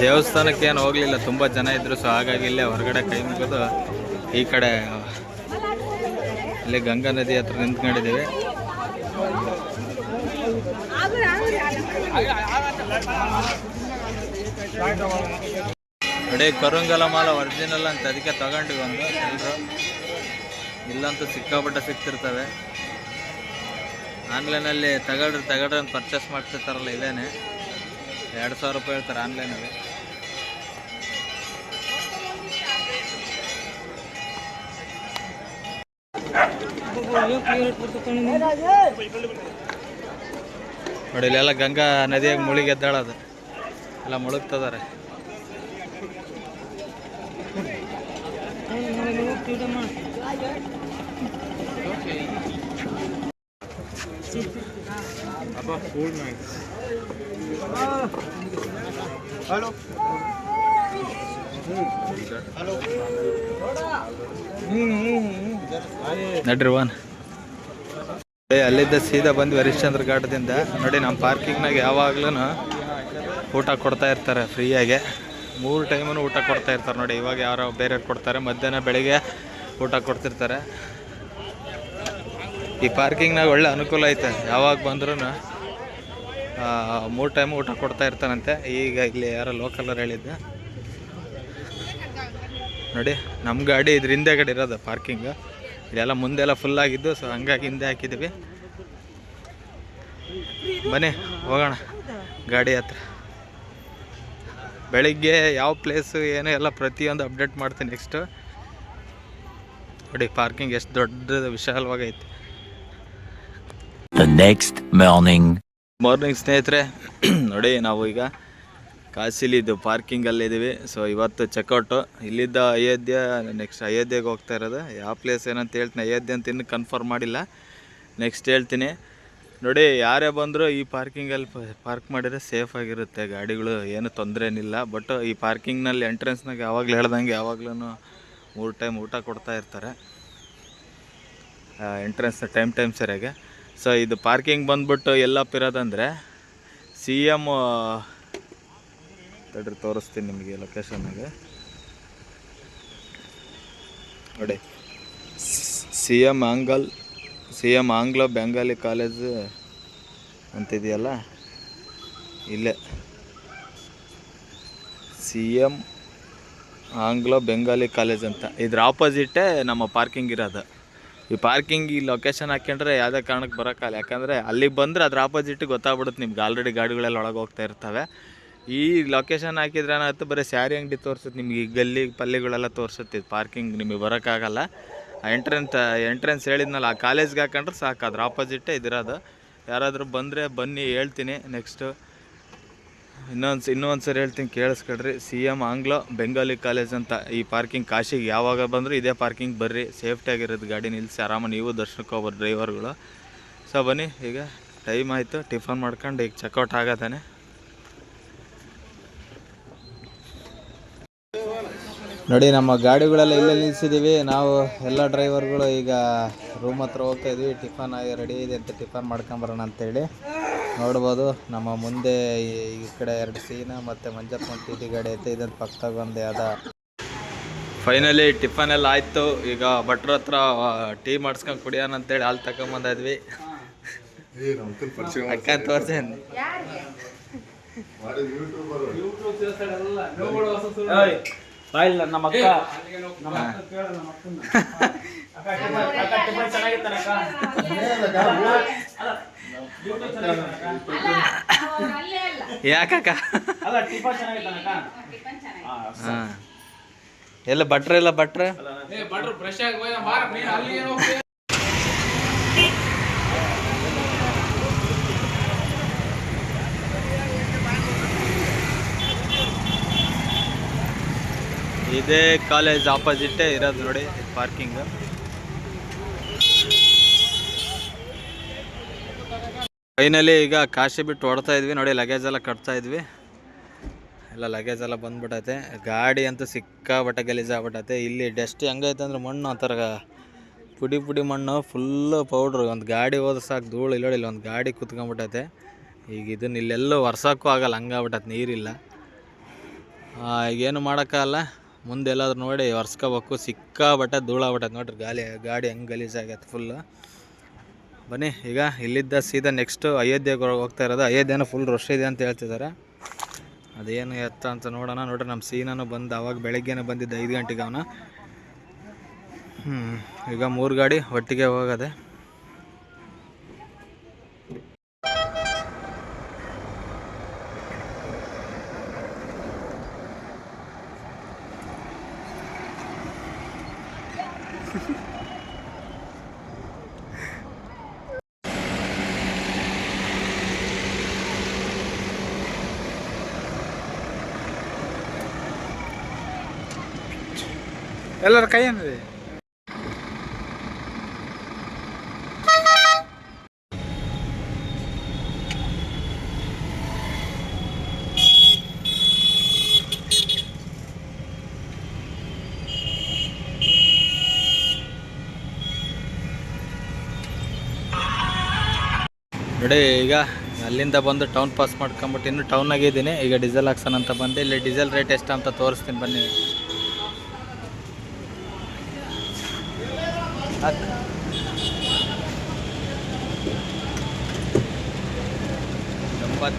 ದೇವಸ್ಥಾನಕ್ಕೆ ಏನು ಹೋಗ್ಲಿಲ್ಲ, ತುಂಬ ಜನ ಇದ್ರು ಸೊ ಹಾಗಾಗಿ ಇಲ್ಲೇ ಹೊರಗಡೆ ಕೈ ಮುಗಿದು ಈ ಕಡೆ ಇಲ್ಲಿ ಗಂಗಾ ನದಿ ಹತ್ರ ನಿಂತ್ಕೊಂಡಿದ್ದೀವಿ. ನೋಡಿ ಕರುಂಗಲ ಮಾಲ ಒರಿಜಿನಲ್ ಅಂತ ಅದಕ್ಕೆ ತಗೊಂಡು ಒಂದು. ಎಲ್ಲರೂ ಇಲ್ಲಂತೂ ಸಿಕ್ಕಾಪಟ್ಟೆ ಸಿಗ್ತಿರ್ತವೆ ಆನ್ಲೈನಲ್ಲಿ ತಗೊಳ್ರಿ ತಗೊಳ್ರಿ ಅಂತ ಪರ್ಚೇಸ್ ಮಾಡ್ತಿರ್ತಾರಲ್ಲ ಇದೇನೆ ಎರಡು ಸಾವಿರ ರೂಪಾಯಿ ಹೇಳ್ತಾರೆ ಆನ್ಲೈನಲ್ಲಿ. ನೋಡಿ ಇಲ್ಲೆಲ್ಲ ಗಂಗಾ ನದಿಯಾಗ ಮುಳುಗಿ ಅದು ಎಲ್ಲ ಮುಳುಗ್ತದಾರೆ. ನಡ್ರಿ ವಾನ್ ಅಲ್ಲಿದ್ದ ಸೀದಾ ಬಂದು ಹರಿಶ್ಚಂದ್ರ ಘಾಟದಿಂದ ನೋಡಿ ನಮ್ಮ ಪಾರ್ಕಿಂಗ್ನಾಗ ಯಾವಾಗ್ಲೂ ಊಟ ಕೊಡ್ತಾ ಇರ್ತಾರೆ, ಫ್ರೀಯಾಗೆ. ಮೂರು ಟೈಮೂ ಊಟ ಕೊಡ್ತಾ ಇರ್ತಾರೆ ನೋಡಿ, ಇವಾಗ ಯಾರೋ ಬೇರೆ ಕೊಡ್ತಾರೆ. ಮಧ್ಯಾಹ್ನ ಬೆಳಿಗ್ಗೆ ಊಟ ಕೊಡ್ತಿರ್ತಾರೆ. ಈ ಪಾರ್ಕಿಂಗ್ನಾಗ ಒಳ್ಳೆ ಅನುಕೂಲ ಐತೆ. ಯಾವಾಗ ಬಂದ್ರೂ ಮೂರು ಟೈಮ್ ಊಟ ಕೊಡ್ತಾ ಇರ್ತಾನಂತೆ. ಈಗ ಇಲ್ಲಿ ಯಾರೋ ಲೋಕಲರ್ ಹೇಳಿದ್ದೆ. ನೋಡಿ ನಮ್ಮ ಗಾಡಿ ಇದ್ರ ಹಿಂದೆ ಕಡೆ ಇರೋದು ಪಾರ್ಕಿಂಗ್. ಇದೆಲ್ಲ ಮುಂದೆಲ್ಲ ಫುಲ್ ಆಗಿದ್ದು ಸೊ ಹಂಗಾಗಿ ಹಿಂದೆ ಹಾಕಿದ್ವಿ ಬನ್ನಿ ಹೋಗೋಣ. ಗಾಡಿ ಹತ್ರ. ಬೆಳಿಗ್ಗೆ ಯಾವ ಪ್ಲೇಸು ಏನು ಎಲ್ಲ ಪ್ರತಿಯೊಂದು ಅಪ್ಡೇಟ್ ಮಾಡ್ತೀನಿ ನೆಕ್ಸ್ಟು ನೋಡಿ ಪಾರ್ಕಿಂಗ್ ಎಷ್ಟು ದೊಡ್ಡ ವಿಶಾಲವಾಗೈತೆ. Next morning. ಮಾರ್ನಿಂಗ್ ಸ್ನೇಹಿತರೆ ನೋಡಿ ನಾವು ಈಗ ಕಾಶಿಲಿದ್ದು ಪಾರ್ಕಿಂಗಲ್ಲಿದ್ದೀವಿ ಸೊ ಇವತ್ತು ಚೆಕ್ಔಟು ಇಲ್ಲಿದ್ದ ಅಯೋಧ್ಯೆ ನೆಕ್ಸ್ಟ್ ಅಯೋಧ್ಯೆಗೆ ಹೋಗ್ತಾ ಇರೋದು. ಯಾವ ಪ್ಲೇಸ್ ಏನಂತ ಹೇಳ್ತೀನಿ, ಅಯೋಧ್ಯೆ ಅಂತ ಇನ್ನೂ ಕನ್ಫರ್ಮ್ ಮಾಡಿಲ್ಲ. ನೆಕ್ಸ್ಟ್ ಹೇಳ್ತೀನಿ. ನೋಡಿ, ಯಾರೇ ಬಂದರೂ ಈ ಪಾರ್ಕಿಂಗಲ್ಲಿ ಪಾರ್ಕ್ ಮಾಡಿದರೆ ಸೇಫ್ ಆಗಿರುತ್ತೆ ಗಾಡಿಗಳು. ಏನು ತೊಂದರೆ ಏನಿಲ್ಲ. ಬಟ್ ಈ ಪಾರ್ಕಿಂಗ್ನಲ್ಲಿ ಎಂಟ್ರೆನ್ಸ್ನಾಗ ಯಾವಾಗಲೂ ಹೇಳ್ದಂಗೆ ಯಾವಾಗ್ಲೂ ಮೂರು ಟೈಮ್ ಊಟ ಕೊಡ್ತಾ ಇರ್ತಾರೆ. ಎಂಟ್ರೆನ್ಸ್ ಟೈಮ್ ಟೈಮ್ ಸರಿಯಾಗಿ. ಸೊ ಇದು ಪಾರ್ಕಿಂಗ್ ಬಂದ್ಬಿಟ್ಟು ಎಲ್ಲಪ್ಪ ಇರೋದಂದರೆ ಸಿ ಎಂ ತಡ್ರಿ ತೋರಿಸ್ತೀನಿ ನಿಮಗೆ ಲೊಕೇಶನ್ಗೆ ನೋಡಿ. C M angle C M Anglo Bengali college ಅಂತಿದೆಯಲ್ಲ? ಇಲ್ಲೇ. C M Anglo Bengali college ಅಂತ. ಇದ್ರ ಆಪೋಸಿಟೇ ನಮ್ಮ ಪಾರ್ಕಿಂಗ್ ಇರೋದು. ಈ ಪಾರ್ಕಿಂಗ್ ಈ ಲೊಕೇಶನ್ ಹಾಕ್ಕೊಂಡ್ರೆ ಯಾವುದೇ ಕಾರಣಕ್ಕೆ ಬರೋಕ್ಕಲ್ಲ ಯಾಕಂದರೆ ಅಲ್ಲಿಗೆ ಬಂದರೆ ಅದ್ರ ಆಪೋಸಿಟ್ ಗೊತ್ತಾಗ್ಬಿಡುತ್ತೆ ನಿಮ್ಗೆ. ಆಲ್ರೆಡಿ ಗಾಡಿಗಳೆಲ್ಲ ಒಳಗೆ ಹೋಗ್ತಾ ಇರ್ತವೆ. ಈ ಲೊಕೇಶನ್ ಹಾಕಿದ್ರೆ ಏನಾಗುತ್ತೆ ಬರೀ ಸ್ಯಾರಿ ಅಂಗಡಿ ತೋರಿಸುತ್ತೆ ನಿಮ್ಗೆ, ಈ ಗಲ್ಲಿ ಪಲ್ಲಿಗಳೆಲ್ಲ ತೋರಿಸುತ್ತೆ ಪಾರ್ಕಿಂಗ್ ನಿಮಗೆ ಬರೋಕ್ಕಾಗಲ್ಲ. ಎಂಟ್ರೆನ್ಸ್ ಎಂಟ್ರೆನ್ಸ್ ಹೇಳಿದ್ನಲ್ಲ, ಆ ಕಾಲೇಜ್ಗೆ ಹಾಕೊಂಡ್ರೆ ಸಾಕು, ಅದ್ರ ಆಪೋಸಿಟೇ ಇದಿರೋದು. ಯಾರಾದರೂ ಬಂದರೆ ಬನ್ನಿ, ಹೇಳ್ತೀನಿ ನೆಕ್ಸ್ಟು ಇನ್ನೊಂದು ಇನ್ನೊಂದು ಸರಿ ಹೇಳ್ತೀನಿ, ಕೇಳಿಸ್ಕೊಡ್ರಿ. C M Anglo Bengali college ಅಂತ ಈ ಪಾರ್ಕಿಂಗ್ ಕಾಶಿಗೆ ಯಾವಾಗ ಬಂದರೂ ಇದೇ ಪಾರ್ಕಿಂಗ್ ಬರ್ರಿ. ಸೇಫ್ಟಿಯಾಗಿರೋದು ಗಾಡಿ ನಿಲ್ಲಿಸಿ ಆರಾಮ ನೀವು ದರ್ಶನಕ್ಕೆ ಹೋಗ್ಬೋದು ಡ್ರೈವರ್ಗಳು ಸೊ ಬನ್ನಿ, ಈಗ ಟೈಮ್ ಆಯಿತು ಟಿಫನ್ ಮಾಡ್ಕೊಂಡು ಈಗ ಚೆಕ್ಔಟ್ ಆಗತ್ತಾನೆ ನೋಡಿ ನಮ್ಮ ಗಾಡಿಗಳೆಲ್ಲ ಇಲ್ಲೇ ನಿಲ್ಲಿಸಿದ್ದೀವಿ ನಾವು ಎಲ್ಲ ಡ್ರೈವರ್ಗಳು ಈಗ ರೂಮ್ ಹತ್ರ ಹೋಗ್ತಾ ಇದ್ವಿ. ಟಿಫನ್ ಆಗಿ ರೆಡಿ ಇದೆ ಅಂತ ಟಿಫನ್ ಮಾಡ್ಕೊಂಬರೋಣ ಅಂತೇಳಿ ನೋಡ್ಬೋದು. ನಮ್ಮ ಮುಂದೆ ಈ ಕಡೆ ಎರಡು ಸೀನ ಮತ್ತು ಮಂಜಪ್ಪ ಟಿ ಟಿ ಗಾಡಿ ಐತೆ. ಇದಂತ ಪಕ್ಕದಾಗ ಒಂದು ಯಾವ್ದ ಫೈನಲಿ ಟಿಫನ್ ಎಲ್ಲ ಆಯಿತು. ಈಗ ಭಟ್ರ ಹತ್ರ ಟೀ ಮಾಡಿಸ್ಕೊಂಡು ಕುಡಿಯೋಣ ಅಂತೇಳಿ ಹಾಲು ತಗೊಂಬಂದಿದ್ವಿ ಅಕ್ಕ ತೋರ್ಸೇನು. ಬಾಯಿಲ್ಲ ನಮ್ಮ ಅಕ್ಕ ನಮ್ಮ ಅಕ್ಕ ಕೇಳು ನಮ್ಮ. ಅಕ್ಕ ಟಿಫನ್- ಅಕ್ಕ ಟಿಫನ್? ಯಾಕಕ್ಕ? ಅಲ್ಲ ಟಿಫನ್ ಎಲ್ಲ ಭಟ್ರ? ಎಲ್ಲ ಭಟ್ರ ಫ್ರೆಶ್ ಆಗಿ ಹೋಯ್ದ ಅಲ್ಲಿ ಏನು ಇದೇ ಕಾಲೇಜ್ ಆಪೋಸಿಟ್ಟೇ ಇರೋದು ನೋಡಿ ಪಾರ್ಕಿಂಗ್. ಫೈನಲಿ ಈಗ ಕಾಶಿ ಬಿಟ್ಟು ಹೊಡ್ತಾ ಇದ್ವಿ ನೋಡಿ ಲಗೇಜ್ ಎಲ್ಲ ಕಟ್ತಾ ಇದ್ವಿ. ಎಲ್ಲ ಲಗೇಜ್ ಎಲ್ಲ ಬಂದ್ಬಿಟ್ಟೈತೆ ಗಾಡಿ ಅಂತೂ ಸಿಕ್ಕಾಬಟ್ಟೆ ಗಲೀಜಾಗ್ಬಿಟ್ಟೈತೆ ಇಲ್ಲಿ ಡಸ್ಟ್ ಹೆಂಗೈತೆ ಅಂದ್ರೆ ಮಣ್ಣು ಆ ಥರ. ಪುಡಿ ಪುಡಿ ಮಣ್ಣು ಫುಲ್ಲು ಪೌಡ್ರು ಒಂದು ಗಾಡಿ ಹೋದ್ರೆ ಸಾಕು, ಧೂಳು ಇಲ್ಲ ಇಲ್ಲಿ ಒಂದು ಗಾಡಿ ಕುತ್ಕೊಂಡ್ಬಿಟ್ಟೈತೆ ಈಗ ಇದನ್ನ ಇಲ್ಲೆಲ್ಲೂ ವರ್ಷಕ್ಕೂ ಆಗಲ್ಲ ಹಂಗಾಗ್ಬಿಟ್ಟೈತೆ ನೀರಿಲ್ಲ. ಈಗೇನು ಮಾಡೋಕ್ಕಾಗಲ್ಲ. ಮುಂದೆ ಎಲ್ಲಾದ್ರೂ ನೋಡಿ, ಒರ್ಸ್ಕೋಬೇಕು. ಸಿಕ್ಕಾಬಟ್ಟೆ ಧೂಳಾಬಟ್ಟೆ ನೋಡ್ರಿ, ಗಾಳಿ, ಗಾಡಿ ಹೆಂಗೆ ಗಲೀಜಾಗೈತೆ ಫುಲ್ಲು ಬನ್ನಿ, ಈಗ ಇಲ್ಲಿದ್ದ ಸೀದಾ ನೆಕ್ಸ್ಟು ಅಯೋಧ್ಯೆಗೆ ಹೋಗ್ತಾ ಇರೋದು. ಅಯೋಧ್ಯೆನ ಫುಲ್ ರಶ್ ಇದೆ ಅಂತ ಹೇಳ್ತಿದ್ದಾರೆ. ಅದೇನು ಎತ್ತ ಅಂತ ನೋಡೋಣ. ನೋಡ್ರಿ ನಮ್ಮ ಸೀನನು ಬಂದು, ಅವಾಗ ಬೆಳಗ್ಗೆನೇ ಬಂದಿದ್ದ ಐದು ಗಂಟೆಗೆ ಅವನ. ಹ್ಞೂ ಈಗ ಮೂರು ಗಾಡಿ ಒಟ್ಟಿಗೆ ಹೋಗೋದೆ. ಎಲ್ಲರ ಕೈ ಏನ್ರಿ ನೋಡಿ, ಈಗ ಅಲ್ಲಿಂದ ಬಂದು ಟೌನ್ ಪಾಸ್ ಮಾಡ್ಕೊಂಬಿಟ್ಟು ಇನ್ನು ಟೌನ್ ಇದ್ದೀನಿ. ಈಗ ಡೀಸೆಲ್ ಹಾಕ್ಸೋಣ ಅಂತ ಬಂದೆ. ಇಲ್ಲಿ ಡೀಸೆಲ್ ರೇಟ್ ಎಷ್ಟು ಅಂತ ತೋರಿಸ್ತೀನಿ ಬನ್ನಿ ಹಾಕ್.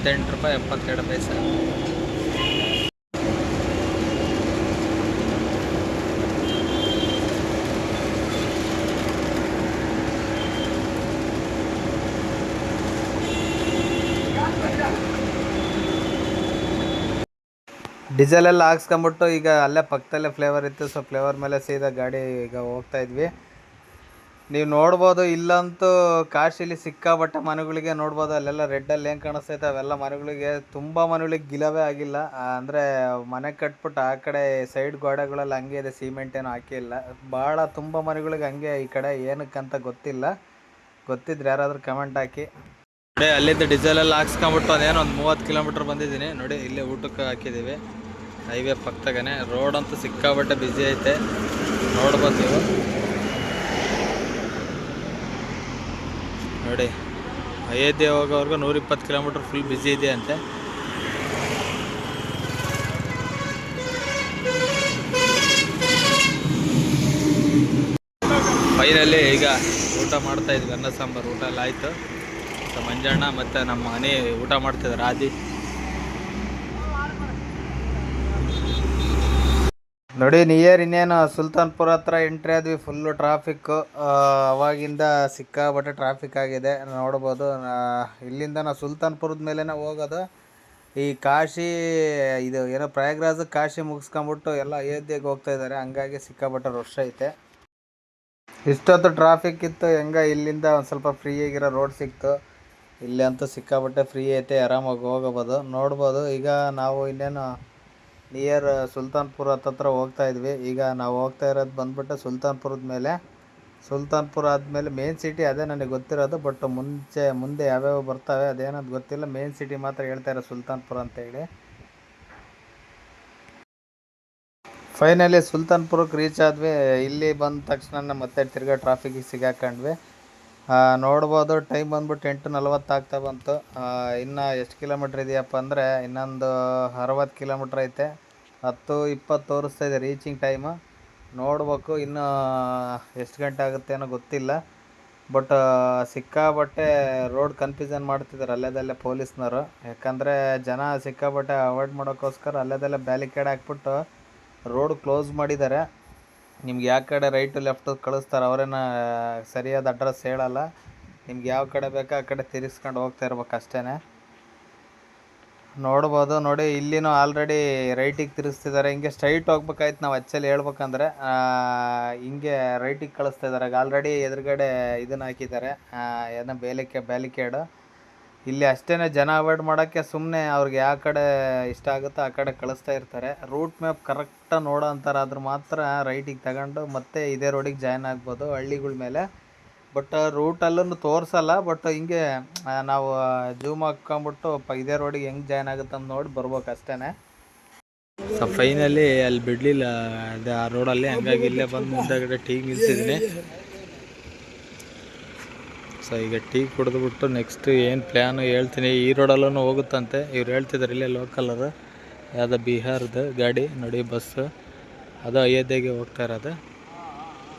ಎಂಬತ್ತೆಂಟು ರೂಪಾಯಿ ಎಪ್ಪತ್ತೆರಡು ಪೈಸೆ. ಡೀಸೆಲ್ ಎಲ್ಲ ಹಾಕ್ಸ್ಕೊಂಬಿಟ್ಟು ಈಗ ಅಲ್ಲೇ ಪಕ್ಕದಲ್ಲೇ ಫ್ಲೇವರ್ ಇತ್ತು ಸೊ ಫ್ಲೇವರ್ ಮೇಲೆ ಸೀದಾ ಗಾಡಿ ಈಗ ಹೋಗ್ತಾ ಇದ್ವಿ. ನೀವು ನೋಡ್ಬೋದು, ಇಲ್ಲಂತೂ ಕಾಶಿಲಿ ಸಿಕ್ಕಾಪಟ್ಟೆ ಮನೆಗಳಿಗೆ ನೋಡ್ಬೋದು, ಅಲ್ಲೆಲ್ಲ ರೆಡ್ಡಲ್ಲಿ ಏನು ಕಾಣಿಸ್ತೈತೆ, ಅವೆಲ್ಲ ಮನೆಗಳಿಗೆ ತುಂಬ ಮನೆಗಳಿಗೆ ಗಿಲವೇ ಆಗಿಲ್ಲ. ಅಂದರೆ ಮನೆ ಕಟ್ಬಿಟ್ಟು ಆ ಕಡೆ ಸೈಡ್ ಗೋಡೆಗಳಲ್ಲಿ ಹಂಗೆ ಇದೆ ಸಿಮೆಂಟ್ ಏನು ಹಾಕಿಲ್ಲ. ಭಾಳ ತುಂಬ ಮನೆಗಳಿಗೆ ಹಂಗೆ ಈ ಕಡೆ ಏನಕ್ಕಂತ ಗೊತ್ತಿಲ್ಲ. ಗೊತ್ತಿದ್ರೆ ಯಾರಾದರೂ ಕಮೆಂಟ್ ಹಾಕಿ. ನೋಡಿ, ಅಲ್ಲಿಂದ ಡೀಸೆಲ್ ಎಲ್ಲ ಹಾಕ್ಸ್ಕೊಂಬಿಟ್ಟು ಅದೇನೋ ಒಂದು ಮೂವತ್ತು ಕಿಲೋಮೀಟ್ರ್ ಬಂದಿದ್ದೀನಿ. ನೋಡಿ, ಇಲ್ಲೇ ಊಟಕ್ಕೆ ಹಾಕಿದ್ದೀವಿ. ಹೈವೇ ಪಕ್ಕದಾಗನೆ. ರೋಡ್ ಅಂತೂ ಸಿಕ್ಕಾಬಟ್ಟೆ ಬ್ಯುಸಿ ಐತೆ. ನೋಡ್ಬೋದು ನೀವು. ನೋಡಿ ಅಯೋಧ್ಯೆ ಹೋಗೋವರೆಗೂ ನೂರಿಪ್ಪತ್ತು ಕಿಲೋಮೀಟ್ರ್ ಫುಲ್ ಬ್ಯುಸಿ ಇದೆ ಅಂತೆ ಫೈನಲ್ಲಿ ಈಗ ಊಟ ಮಾಡ್ತಾ ಇದ್ವಿ, ಅನ್ನ, ಸಾಂಬಾರು. ಊಟ ಎಲ್ಲ ಆಯಿತು. ಸೊ ಮಂಜಣ್ಣ ಮತ್ತು ನಮ್ಮ ಮನೆ ಊಟ ಮಾಡ್ತಿದ್ದಾರೆ, ಆದಿ. ನೋಡಿ ನಿಯರ್ ಇನ್ನೇನು, ಸುಲ್ತಾನ್ಪುರ ಹತ್ರ ಎಂಟ್ರಿ ಆದ್ವಿ ಫುಲ್ಲು ಟ್ರಾಫಿಕ್ಕು ಅವಾಗಿಂದ ಸಿಕ್ಕಾಬಟ್ಟೆ ಟ್ರಾಫಿಕ್ ಆಗಿದೆ. ನೋಡ್ಬೋದು ಇಲ್ಲಿಂದ ನಾವು ಸುಲ್ತಾನ್ಪುರದ ಮೇಲೇ ಹೋಗೋದು. ಈ ಕಾಶಿ, ಇದು ಏನೋ ಪ್ರಯಾಗ್ರಾಜ್ ಕಾಶಿ ಮುಗಿಸ್ಕೊಂಬಿಟ್ಟು ಎಲ್ಲ ಅಯೋಧ್ಯೆಗೆ ಹೋಗ್ತಾ ಇದ್ದಾರೆ. ಹಂಗಾಗಿ ಸಿಕ್ಕಾಬಟ್ಟೆ ರಶ್ ಐತೆ. ಇಷ್ಟೊತ್ತು ಟ್ರಾಫಿಕ್ ಇತ್ತು, ಹೆಂಗ ಇಲ್ಲಿಂದ ಒಂದು ಸ್ವಲ್ಪ ಆಗಿರೋ ರೋಡ್ ಸಿಕ್ತು. ಇಲ್ಲಿ ಅಂತೂ ಸಿಕ್ಕಾಬಟ್ಟೆ ಫ್ರೀ ಐತೆ, ಆರಾಮಾಗಿ ಹೋಗಬೋದು. ನೋಡ್ಬೋದು, ಈಗ ನಾವು ಇನ್ನೇನು ನಿಯರ್ ಸುಲ್ತಾನ್ಪುರ ಹತ್ರ ಹೋಗ್ತಾ ಇದ್ವಿ. ಈಗ ನಾವು ಹೋಗ್ತಾ ಇರೋದು ಬಂದ್ಬಿಟ್ಟು ಸುಲ್ತಾನ್ಪುರದ ಮೇಲೆ. ಸುಲ್ತಾನ್ಪುರ ಆದಮೇಲೆ ಮೇನ್ ಸಿಟಿ ಅದೇ ನನಗೆ ಗೊತ್ತಿರೋದು ಬಟ್ ಮುಂಚೆ, ಮುಂದೆ ಯಾವ್ಯಾವ ಬರ್ತವೆ ಅದೇನಂತ ಗೊತ್ತಿಲ್ಲ. ಮೇನ್ ಸಿಟಿ ಮಾತ್ರ ಹೇಳ್ತಾ ಇರೋ ಸುಲ್ತಾನ್ಪುರ ಅಂತೇಳಿ ಫೈನಲಿ ಸುಲ್ತಾನ್ಪುರಕ್ಕೆ ರೀಚ್ ಆದ್ವಿ. ಇಲ್ಲಿ ಬಂದ ತಕ್ಷಣ ಮತ್ತೆ ತಿರ್ಗಾ ಟ್ರಾಫಿಕ್ಗೆ ಸಿಗಾಕೊಂಡ್ವಿ ನೋಡ್ಬೋದು ಟೈಮ್ ಬಂದ್ಬಿಟ್ಟು ಎಂಟು ನಲ್ವತ್ತು ಆಗ್ತಾ ಬಂತು. ಇನ್ನು ಎಷ್ಟು ಕಿಲೋಮೀಟ್ರ್ ಇದೆಯಪ್ಪ ಅಂದರೆ ಇನ್ನೊಂದು ಅರವತ್ತು ಕಿಲೋಮೀಟ್ರ್ ಐತೆ. ಹತ್ತು ಇಪ್ಪತ್ತು ತೋರಿಸ್ತಾ ಇದೆ ರೀಚಿಂಗ್ ಟೈಮು ನೋಡ್ಬೇಕು ಇನ್ನು ಎಷ್ಟು ಗಂಟೆ ಆಗುತ್ತೆ ಅನ್ನೋ ಗೊತ್ತಿಲ್ಲ. ಬಟ್ ಸಿಕ್ಕಾಬಟ್ಟೆ ರೋಡ್ ಕನ್ಫ್ಯೂಷನ್ ಮಾಡ್ತಿದ್ದಾರೆ ಅಲ್ಲೇದಲ್ಲೇ ಪೊಲೀಸ್ನವರು. ಯಾಕಂದರೆ ಜನ ಸಿಕ್ಕಾಬಟ್ಟೆ ಅವಾಯ್ಡ್ ಮಾಡೋಕ್ಕೋಸ್ಕರ ಅಲ್ಲೇದಲ್ಲೇ ಬ್ಯಾಲಿಕೇಡ್ ಹಾಕ್ಬಿಟ್ಟು ರೋಡ್ ಕ್ಲೋಸ್ ಮಾಡಿದ್ದಾರೆ. ನಿಮ್ಗೆ ಯಾವ ಕಡೆ ರೈಟು ಲೆಫ್ಟ್ ಕಳಿಸ್ತಾರೆ ಅವರೇನ ಸರಿಯಾದ ಅಡ್ರೆಸ್ ಹೇಳಲ್ಲ. ನಿಮ್ಗೆ ಯಾವ ಕಡೆ ಬೇಕೋ ಆ ಕಡೆ ತಿರ್ಗಿಸ್ಕೊಂಡು ಹೋಗ್ತಾ ಇರ್ಬೇಕು ಅಷ್ಟೇ ನೋಡ್ಬೋದು, ನೋಡಿ, ಇಲ್ಲಿನೂ ಆಲ್ರೆಡಿ ರೈಟಿಗೆ ತಿರುಗಿಸ್ತಿದ್ದಾರೆ ಹಿಂಗೆ ಸ್ಟ್ರೈಟ್ ಹೋಗ್ಬೇಕಾಯ್ತು ನಾವು ಆ್ಯಕ್ಚುಲಿ ಹೇಳ್ಬೇಕಂದ್ರೆ ಹಿಂಗೆ ರೈಟಿಗೆ ಕಳಿಸ್ತಾ ಇದ್ದಾರೆ. ಆಲ್ರೆಡಿ ಎದುರುಗಡೆ ಇದನ್ನ ಹಾಕಿದ್ದಾರೆ. ಏನೋ ಬೇಲಿಕೆ, ಬ್ಯಾಲಿಕೇಡು. ಇಲ್ಲಿ ಅಷ್ಟೇ ಜನ ಅವಾಯ್ಡ್ ಮಾಡೋಕ್ಕೆ ಸುಮ್ಮನೆ ಅವ್ರಿಗೆ ಯಾವ ಕಡೆ ಇಷ್ಟ ಆಗುತ್ತೋ ಆ ಕಡೆ ಕಳಿಸ್ತಾ ಇರ್ತಾರೆ. ರೂಟ್ ಮ್ಯಾಪ್ ಕರೆಕ್ಟಾಗಿ ನೋಡೋ ಅಂತಾರೆ ಆದ್ರೆ ಮಾತ್ರ ರೈಟಿಗೆ ತಗೊಂಡು ಮತ್ತೆ ಇದೇ ರೋಡಿಗೆ ಜಾಯ್ನ್ ಆಗ್ಬೋದು ಹಳ್ಳಿಗಳ ಮೇಲೆ. ಬಟ್ ರೂಟಲ್ಲೂ ತೋರಿಸಲ್ಲ ಬಟ್ ಹಿಂಗೆ ನಾವು ಜೂಮ್ ಹಾಕ್ಕೊಂಬಿಟ್ಟು ಪ ಇದೇ ರೋಡಿಗೆ ಹೆಂಗೆ ಜಾಯ್ನ್ ಆಗುತ್ತೆ ಅಂತ ನೋಡಿ ಬರ್ಬೇಕು ಅಷ್ಟೇ ಸೊ ಫೈನಲಿ ಅಲ್ಲಿ ಬಿಡಲಿಲ್ಲ, ಅದೇ ಆ ರೋಡಲ್ಲಿ ಹಂಗಾಗಿ ಇಲ್ಲೇ ಬಂದು ಮುಂದೆಗಡೆ ಟೀ ನಿಲ್ಸಿದ್ದೀನಿ. ಸೊ ಈಗ ಟೀ ಕುಡಿದ್ಬಿಟ್ಟು ನೆಕ್ಸ್ಟ್ ಏನು ಪ್ಲ್ಯಾನು ಹೇಳ್ತೀನಿ. ಈ ರೋಡಲ್ಲೂ ಹೋಗುತ್ತಂತೆ. ಇವ್ರು ಹೇಳ್ತಿದ್ದಾರೆ ಇಲ್ಲೇ ಲೋಕಲರು ಯಾವುದೋ ಬಿಹಾರದ ಗಾಡಿ, ನೋಡಿ ಬಸ್ಸು ಅದು ಅಯೋಧ್ಯೆಗೆ ಹೋಗ್ತಾ ಇರೋದು.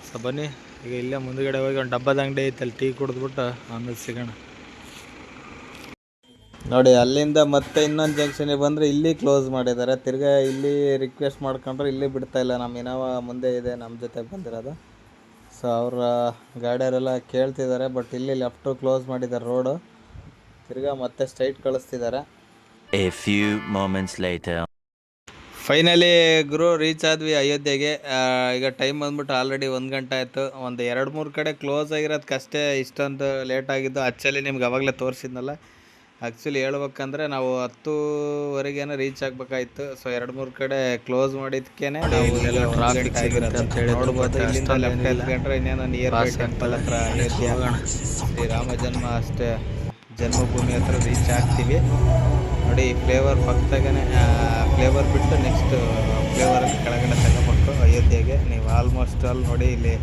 ಸೊ ಬನ್ನಿ, ಈಗ ಇಲ್ಲೇ ಮುಂದುಗಡೆ ಹೋಗಿ ಒಂದು ಡಬ್ಬದ ಅಂಗಡಿ ಐತಲ್ಲಿ ಟೀ ಕುಡಿದ್ಬಿಟ್ಟು ಆಮೇಲೆ ಸಿಗೋಣ. ನೋಡಿ, ಅಲ್ಲಿಂದ ಮತ್ತೆ ಇನ್ನೊಂದು ಜಂಕ್ಷನಿಗೆ ಬಂದರೆ ಇಲ್ಲಿ ಕ್ಲೋಸ್ ಮಾಡಿದ್ದಾರೆ. ತಿರ್ಗಾ ಇಲ್ಲಿ ರಿಕ್ವೆಸ್ಟ್ ಮಾಡ್ಕೊಂಡ್ರೆ, ಇಲ್ಲಿ ಬಿಡ್ತಾ ಇಲ್ಲ. ನಮ್ಮ ಇನೋವಾ ಮುಂದೆ ಇದೆ ನಮ್ಮ ಜೊತೆ ಬಂದಿರೋದು. ಸೊ ಅವರ ಗಾಡಿಯವರೆಲ್ಲ ಕೇಳ್ತಿದ್ದಾರೆ ಬಟ್ ಇಲ್ಲಿ ಲೆಫ್ಟು ಕ್ಲೋಸ್ ಮಾಡಿದ್ದಾರೆ ರೋಡು ತಿರ್ಗಾ ಮತ್ತೆ straight ಕಳಿಸ್ತಿದ್ದಾರೆ. A few moments later finally Guru reach ಆದ್ವಿ ಅಯೋಧ್ಯೆಗೆ. ಆ, ಈಗ ಟೈಮ್ ಬಂದ್ಬಿಟ್ಟು ಆಲ್ರೆಡಿ ಒಂದು ಗಂಟೆ ಆಯಿತು. ಒಂದು ಎರಡು ಮೂರು ಕಡೆ ಕ್ಲೋಸ್ ಆಗಿರೋದಕ್ಕಷ್ಟೇ ಇಷ್ಟೊಂದು ಲೇಟ್ ಆಗಿದ್ದು. ಆ್ಯಕ್ಚುಲಿ ನಿಮ್ಗೆ ಅವಾಗಲೇ ತೋರಿಸಿದ್ನಲ್ಲ. ಆ್ಯಕ್ಚುಲಿ ಹೇಳ್ಬೇಕಂದ್ರೆ ನಾವು ಹತ್ತುವರೆಗೇನೋ ರೀಚ್ ಆಗಬೇಕಾಯ್ತು. ಸೊ ಎರಡು ಮೂರು ಕಡೆ ಕ್ಲೋಸ್ ಮಾಡಿದ್ಕೇ ಟ್ರಾಫಿಕ್ ಆಗಿರುತ್ತೆ ಅಂತ ಹೇಳಿ ನೋಡ್ಬೋದು ಇಲ್ಲಿಂದ ಲೆಫ್ಟ್ ಎತ್ಕೊಂಡ್ರೆ ಇನ್ನೇನೋ ನಿಯರ್ ಬೈ ಟೆಂಪಲ್ ಹತ್ರ ಶ್ರೀರಾಮ ಜನ್ಮ ಅಷ್ಟೇ. ಜನ್ಮಭೂಮಿ ಹತ್ರ ರೀಚ್ ಆಗ್ತೀವಿ. ನೋಡಿ ಈ ಫ್ಲೇವರ್ ಪಕ್ಕದಾಗೇ ಫ್ಲೇವರ್ ಬಿಟ್ಟು ನೆಕ್ಸ್ಟ್ ಫ್ಲೇವರಲ್ಲಿ ಕೆಳಗಡೆ ತಗೊಂಡ್ಬಿಟ್ಟು ಅಯೋಧ್ಯೆಗೆ. ನೀವು ಆಲ್ಮೋಸ್ಟ್ ಅಲ್ಲಿ ನೋಡಿ ಇಲ್ಲಿ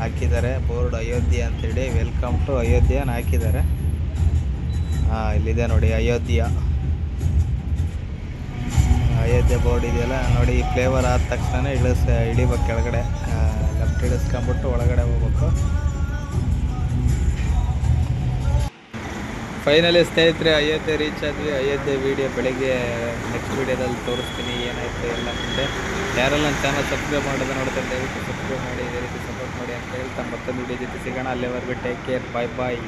ಹಾಕಿದ್ದಾರೆ. ಬೋರ್ಡ್ ಅಯೋಧ್ಯೆ ಅಂತೇಳಿ ವೆಲ್ಕಮ್ ಟು ಅಯೋಧ್ಯೆ ಹಾಕಿದ್ದಾರೆ. ಹಾಂ ಇಲ್ಲಿದೆ ನೋಡಿ ಅಯೋಧ್ಯ. ಅಯೋಧ್ಯ ಬೋರ್ಡ್ ಇದೆಯಲ್ಲ, ನೋಡಿ ಈ ಫ್ಲೇವರ್ ಆದ ತಕ್ಷಣ ಇಳಿಸ್, ಇಳಿಬೇಕು ಕೆಳಗಡೆ. ಲೆಫ್ಟ್ ಇಳಿಸ್ಕೊಂಬಿಟ್ಟು ಒಳಗಡೆ ಹೋಗ್ಬೇಕು. ಫೈನಲಿ ಸ್ನೇಹಿತರೆ, ಅಯೋಧ್ಯೆ ರೀಚ್ ಆದ್ವಿ. ಅಯೋಧ್ಯೆ ವಿಡಿಯೋ ಬೆಳಿಗ್ಗೆ ನೆಕ್ಸ್ಟ್ ವಿಡಿಯೋದಲ್ಲಿ ತೋರಿಸ್ತೀನಿ, ಏನಾಯಿತು ಎಲ್ಲ ಮುಂದೆ. ಯಾರೆಲ್ಲ ನನ್ನ ಚಾನಲ್ ಸಬ್ಸ್ಕ್ರೈಬ್ ಮಾಡೋದು ನೋಡ್ತಾರೆ, ದಯವಿಟ್ಟು ಸಬ್ಸ್ಕ್ರೈಬ್ ಮಾಡಿ, ಇದೇ ರೀತಿ ಸಪೋರ್ಟ್ ಮಾಡಿ ಅಂತ ಹೇಳ್ತಾ ಮತ್ತೊಂದು ವಿಡಿಯೋ ಜೊತೆ ಸಿಗೋಣ. ಅಲ್ಲಿವರೆಗೂ ಟೇಕ್ ಕೇರ್ ಬಾಯ್ ಬಾಯ್